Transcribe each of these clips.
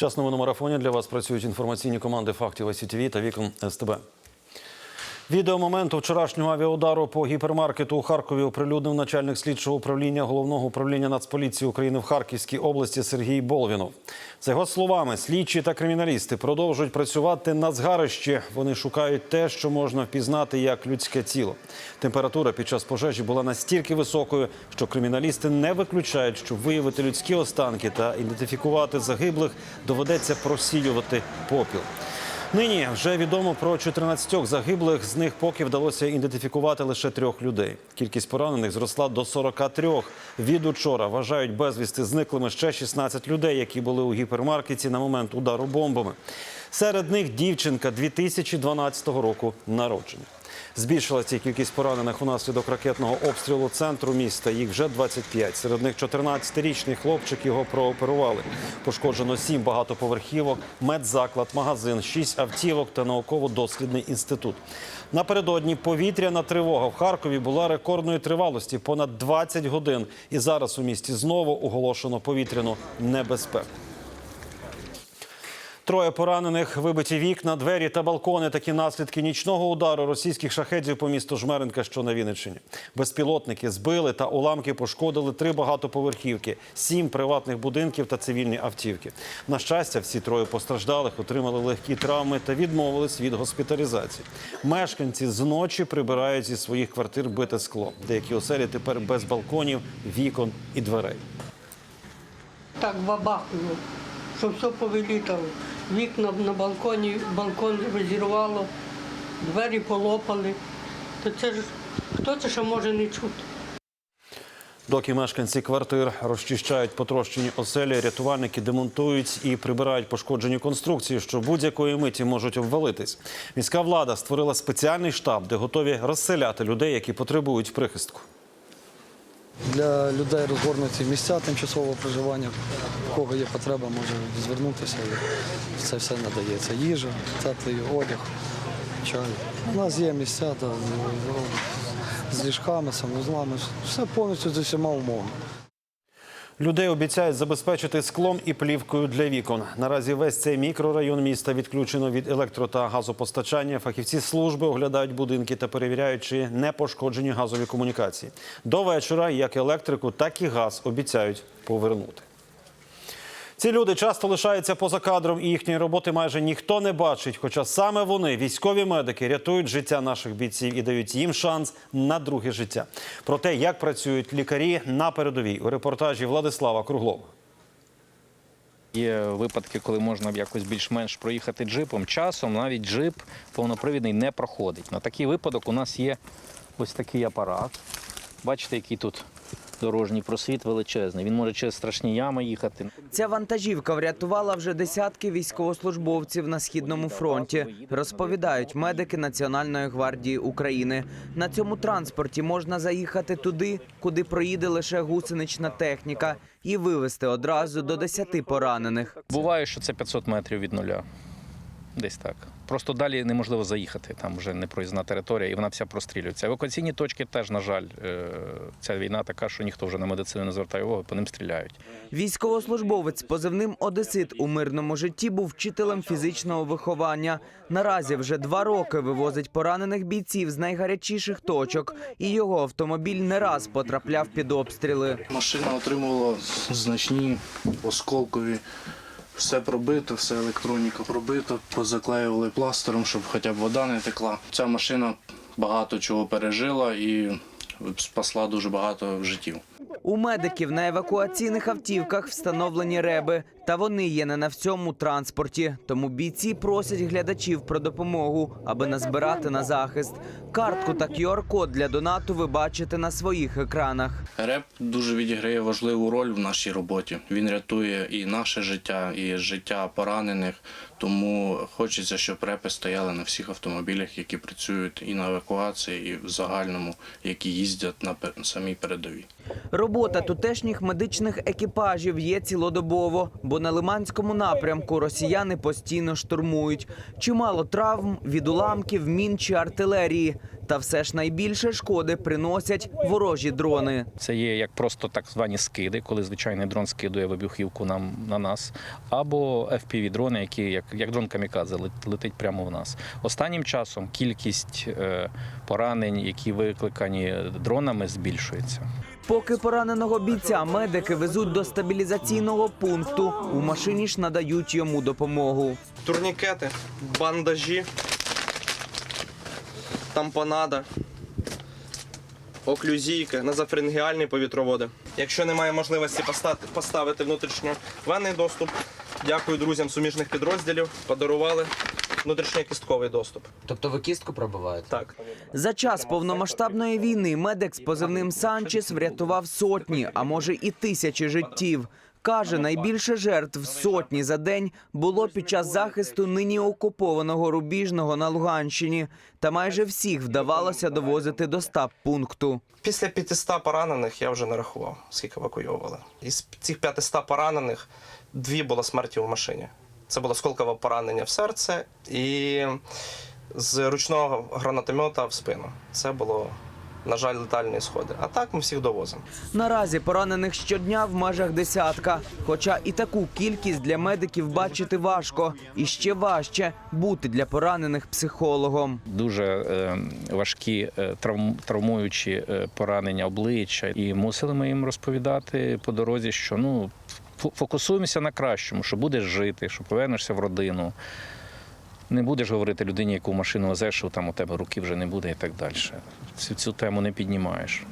Час новин марафоні для вас працюють інформаційні команди фактів СІТВ та вікон СТБ. Відео моменту вчорашнього авіаудару по гіпермаркету у Харкові оприлюднив начальник слідчого управління головного управління Нацполіції України в Харківській області Сергій Болвінов. За його словами, слідчі та криміналісти продовжують працювати на згарищі. Вони шукають те, що можна впізнати як людське тіло. Температура під час пожежі була настільки високою, що криміналісти не виключають, щоб виявити людські останки та ідентифікувати загиблих, доведеться просіювати попіл. Нині вже відомо про 14 загиблих. З них поки вдалося ідентифікувати лише трьох людей. Кількість поранених зросла до 43. Від учора вважають безвісти зниклими ще 16 людей, які були у гіпермаркеті на момент удару бомбами. Серед них дівчинка 2012 року народження. Збільшилася кількість поранених унаслідок ракетного обстрілу центру міста. Їх вже 25. Серед них 14-річний хлопчик його прооперували. Пошкоджено 7 багатоповерхівок, медзаклад, магазин, 6 автівок та науково-дослідний інститут. Напередодні повітряна тривога в Харкові була рекордної тривалості понад 20 годин. І зараз у місті знову оголошено повітряну небезпеку. Троє поранених, вибиті вікна, двері та балкони. Такі наслідки нічного удару російських шахедів по місту Жмеринка, що на Вінниччині. Безпілотники збили та уламки пошкодили три багатоповерхівки, сім приватних будинків та цивільні автівки. На щастя, всі троє постраждалих отримали легкі травми та відмовились від госпіталізації. Мешканці зночі прибирають зі своїх квартир бите скло. Деякі оселі тепер без балконів, вікон і дверей. Так бабахнуло, що все повилітало. Вікна на балконі, балкон розірвало, двері полопали. То це ж хто це ще може не чути? Доки мешканці квартир розчищають потрощені оселі, рятувальники демонтують і прибирають пошкоджені конструкції, що будь-якої миті можуть обвалитись. Міська влада створила спеціальний штаб, де готові розселяти людей, які потребують прихистку. Для людей розгорнуті місця тимчасового проживання. В кого є потреба, може звернутися. І це все надається. Їжа, теплий одяг, чай. У нас є місця та, з ліжками, санвузлами, все повністю з усіма умовами. Людей обіцяють забезпечити склом і плівкою для вікон. Наразі весь цей мікрорайон міста відключено від електро та газопостачання. Фахівці служби оглядають будинки та перевіряють, чи не пошкоджені газові комунікації. До вечора як електрику, так і газ обіцяють повернути. Ці люди часто лишаються поза кадром, і їхньої роботи майже ніхто не бачить. Хоча саме вони, військові медики, рятують життя наших бійців і дають їм шанс на друге життя. Про те, як працюють лікарі на передовій у репортажі Владислава Круглова. Є випадки, коли можна якось більш-менш проїхати джипом. Часом навіть джип повнопривідний не проходить. На такий випадок у нас є ось такий апарат. Бачите, який тут дорожній просвіт величезний. Він може через страшні ями їхати. Ця вантажівка врятувала вже десятки військовослужбовців на східному фронті. Розповідають медики Національної гвардії України. На цьому транспорті можна заїхати туди, куди проїде лише гусенична техніка, і вивезти одразу до 10 поранених. Буває, що це 500 метрів від нуля. Десь так. Просто далі неможливо заїхати. Там вже не проїзна територія, і вона вся прострілюється. Евакуаційні точки теж, на жаль, е, ця війна така, що ніхто вже на медицину не звертає увагу, по ним стріляють. Військовослужбовець з позивним Одесит у мирному житті був вчителем фізичного виховання. Наразі вже два роки вивозить поранених бійців з найгарячіших точок, і його автомобіль не раз потрапляв під обстріли. Машина отримувала значні осколкові. Все пробито, все електроніка пробито, позаклеювали пластером, щоб хоча б вода не текла. Ця машина багато чого пережила і спасла дуже багато життів. У медиків на евакуаційних автівках встановлені реби, та вони є не на всьому транспорті. Тому бійці просять глядачів про допомогу, аби назбирати на захист. Картку та QR-код для донату ви бачите на своїх екранах. РЕП дуже відіграє важливу роль в нашій роботі. Він рятує і наше життя, і життя поранених. Тому хочеться, щоб репи стояли на всіх автомобілях, які працюють і на евакуації, і в загальному, які їздять на самій передовій. Робота тутешніх медичних екіпажів є цілодобово, бо бо на Лиманському напрямку росіяни постійно штурмують. Чимало травм від уламків, мін чи артилерії. Та все ж найбільше шкоди приносять ворожі дрони. Це є як просто так звані скиди, коли звичайний дрон скидує вибухівку нам на нас, або fpv дрони, які як, як дрон камікадзе лет- летить прямо в нас. Останнім часом кількість е, поранень, які викликані дронами, збільшується. Поки пораненого бійця медики везуть до стабілізаційного пункту, у машині ж надають йому допомогу. турнікети, бандажі, тампонада, оклюзійки, назофарингеальні повітроводи. Якщо немає можливості постати- поставити внутрішньовенний доступ, дякую друзям суміжних підрозділів, подарували внутрішньокістковий доступ. Тобто ви кістку пробиваєте? Так. За час повномасштабної війни медик з позивним Санчес врятував сотні, а може і тисячі життів. Каже, найбільше жертв сотні за день було під час захисту нині окупованого рубіжного на Луганщині. Та майже всіх вдавалося довозити до стаб пункту. Після 500 поранених я вже не рахував, скільки евакуйовували. Із цих 500 поранених дві було смерті в машині. Це було сколкове поранення в серце і з ручного гранатомета в спину. Це було, на жаль, летальні сходи. А так ми всіх довозимо. Наразі поранених щодня в межах десятка. Хоча і таку кількість для медиків бачити важко, і ще важче бути для поранених психологом. Дуже е, важкі е, травм, травмуючі е, поранення обличчя, і мусили ми їм розповідати по дорозі, що ну фокусуємося на кращому, що будеш жити, що повернешся в родину. Не будеш говорити людині, яку машину везеш, що там у тебе руки вже не буде і так далі. Цю, цю тему не піднімаєш.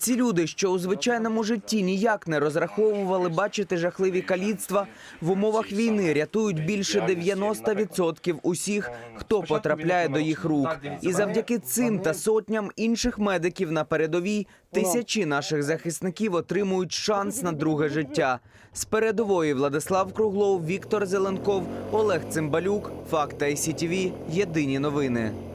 Ці люди, що у звичайному житті ніяк не розраховували бачити жахливі каліцтва, в умовах війни рятують більше 90% усіх, хто потрапляє до їх рук. І завдяки цим та сотням інших медиків на передовій тисячі наших захисників отримують шанс на друге життя. З передової Владислав Круглов, Віктор Зеленков, Олег Цимбалюк, Факта і Єдині новини.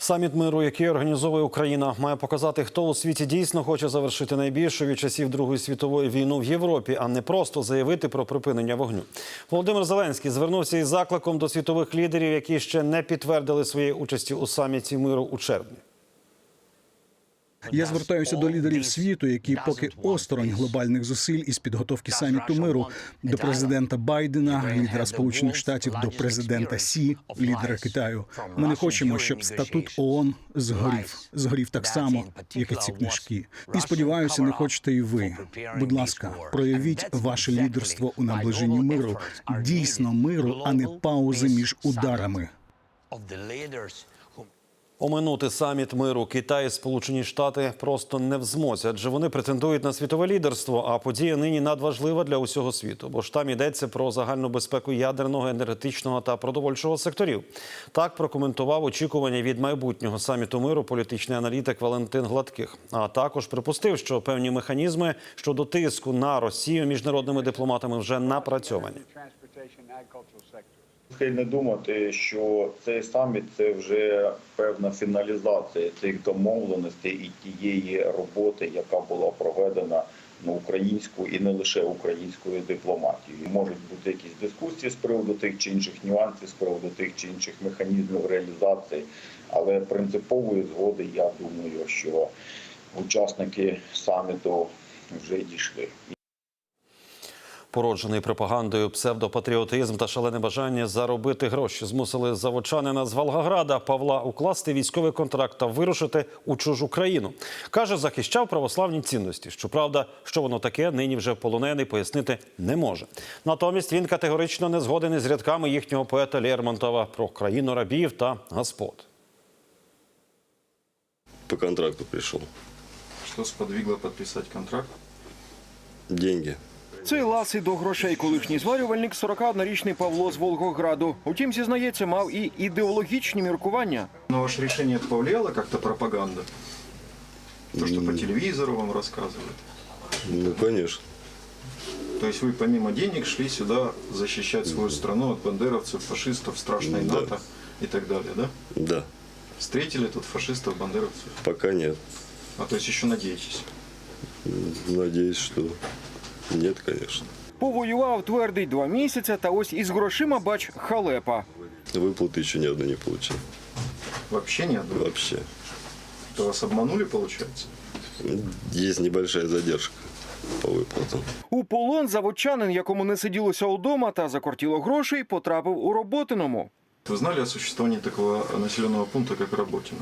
Саміт миру, який організовує Україна, має показати, хто у світі дійсно хоче завершити найбільшу від часів Другої світової війну в Європі, а не просто заявити про припинення вогню. Володимир Зеленський звернувся із закликом до світових лідерів, які ще не підтвердили своєї участі у саміті миру у червні. Я звертаюся до лідерів світу, які поки осторонь глобальних зусиль із підготовки саміту миру до президента Байдена, лідера Сполучених Штатів, до президента Сі, лідера Китаю. Ми не хочемо, щоб статут ООН згорів, згорів так само, як і ці книжки. І сподіваюся, не хочете і ви. Будь ласка, проявіть ваше лідерство у наближенні миру, дійсно миру, а не паузи між ударами. Оминути саміт миру Китай і Сполучені Штати просто не в змозі, адже вони претендують на світове лідерство. А подія нині надважлива для усього світу, бо ж там йдеться про загальну безпеку ядерного, енергетичного та продовольчого секторів. Так прокоментував очікування від майбутнього саміту миру політичний аналітик Валентин Гладких. А також припустив, що певні механізми щодо тиску на Росію міжнародними дипломатами вже напрацьовані. Схильний думати, що цей саміт це вже певна фіналізація цих домовленостей і тієї роботи, яка була проведена на українську і не лише українською дипломатією. Можуть бути якісь дискусії з приводу тих чи інших нюансів, з приводу тих чи інших механізмів реалізації, але принципової згоди я думаю, що учасники саміту вже дійшли. Породжений пропагандою псевдопатріотизм та шалене бажання заробити гроші змусили заводчанина з Волгограда Павла укласти військовий контракт та вирушити у чужу країну. Каже, захищав православні цінності. Щоправда, що воно таке, нині вже полонений пояснити не може. Натомість він категорично не згоден із рядками їхнього поета Лермонтова про країну рабів та господ. По контракту пришел. Что сподвигло подписать контракт? Деньги. Цей ласий до грошей колишній зварювальник 41-річний Павло з Волгограду. Утім, зізнається, мав і ідеологічні міркування. На ваше решение это повлияла как-то пропаганда? То, что по телевизору вам рассказывают. Ну, конечно. То есть вы помимо денег шли сюда защищать свою страну от бандеровцев, фашистов, страшной Да. НАТО и так далее, да? Да. Встретили тут фашистов, бандеровцев? Пока нет. А то есть еще надеетесь? Надеюсь, что нет, конечно. Повоював твердий два місяці, та ось із грошима бач халепа. Выплаты еще ни одной не получил. Вообще ни одной. Вообще. То вас обманули, получается? Есть небольшая задержка по выплатам. У полон заводчанин, якому не сиділося удома та закортіло грошей, потрапив у роботиному. Вы знали о существовании такого населенного пункта, как Работино?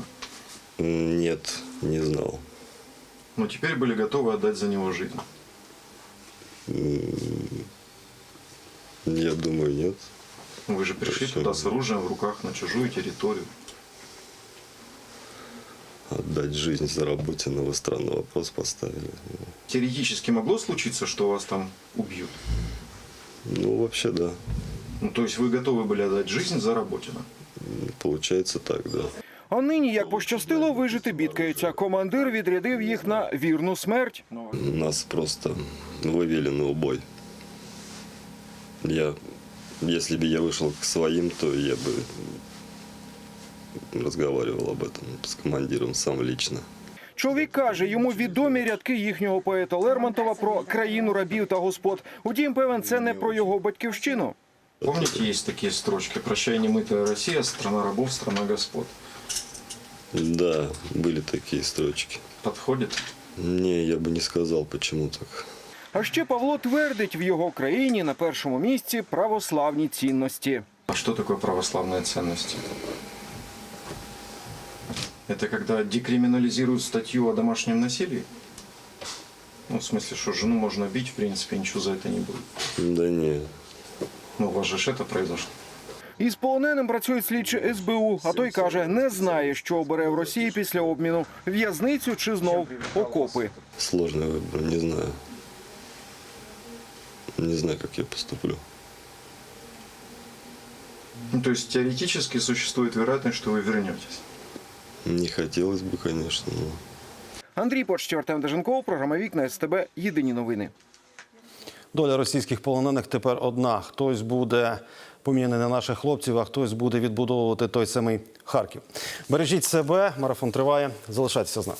М, Нет, не знал. Но теперь были готовы отдать за него жизнь. М, Я думаю, нет. Вы же пришли Точно. туда с оружием в руках на чужую территорию. Отдать жизнь за работе на странный вопрос поставили. Теоретически могло случиться, что вас там убьют? Ну, вообще, да. Ну, то есть вы готовы были отдать жизнь за Работино? М, Получается так, да. А нині, як пощастило, вижити бідкаються. Командир відрядив їх на вірну смерть. Нас просто вывели на убой. Я, если бы я вышел к своим, то я бы разговаривал об этом с командиром сам лично. Чоловік каже, йому відомі рядки їхнього поета Лермонтова про країну рабів та господ. Утім, певен, це не про його батьківщину. Помните, есть такие строчки «Прощай, немытая Россия, страна рабов, страна господ». Да, были такие строчки. Подходит? Не, я бы не сказал, почему так. А ще Павло твердить, в його країні на першому місці православні цінності. А что такое православные ценности? Это когда декриминализируют статью о домашнем насилии? Ну, в смысле, что жену можно бить, в принципе, ничего за это не будет. Да не, Ну, у вас же ж это произошло. Із полоненим працює слідчий СБУ, а той каже, не знає, що обере в Росії після обміну в'язницю чи знов окопи. сложный выбор, не знаю. Не знаю, как я поступлю. Ну, то есть теоретически существует вероятность, что вы вернетесь. Не хотелось бы, конечно, но... Андрій Почтєв, Артем Деженков, програма Вікна СТБ. Єдині новини. Доля російських полонених тепер одна. Хтось буде поміняний на наших хлопців, а хтось буде відбудовувати той самий Харків. Бережіть себе, марафон триває. Залишайтеся з нами.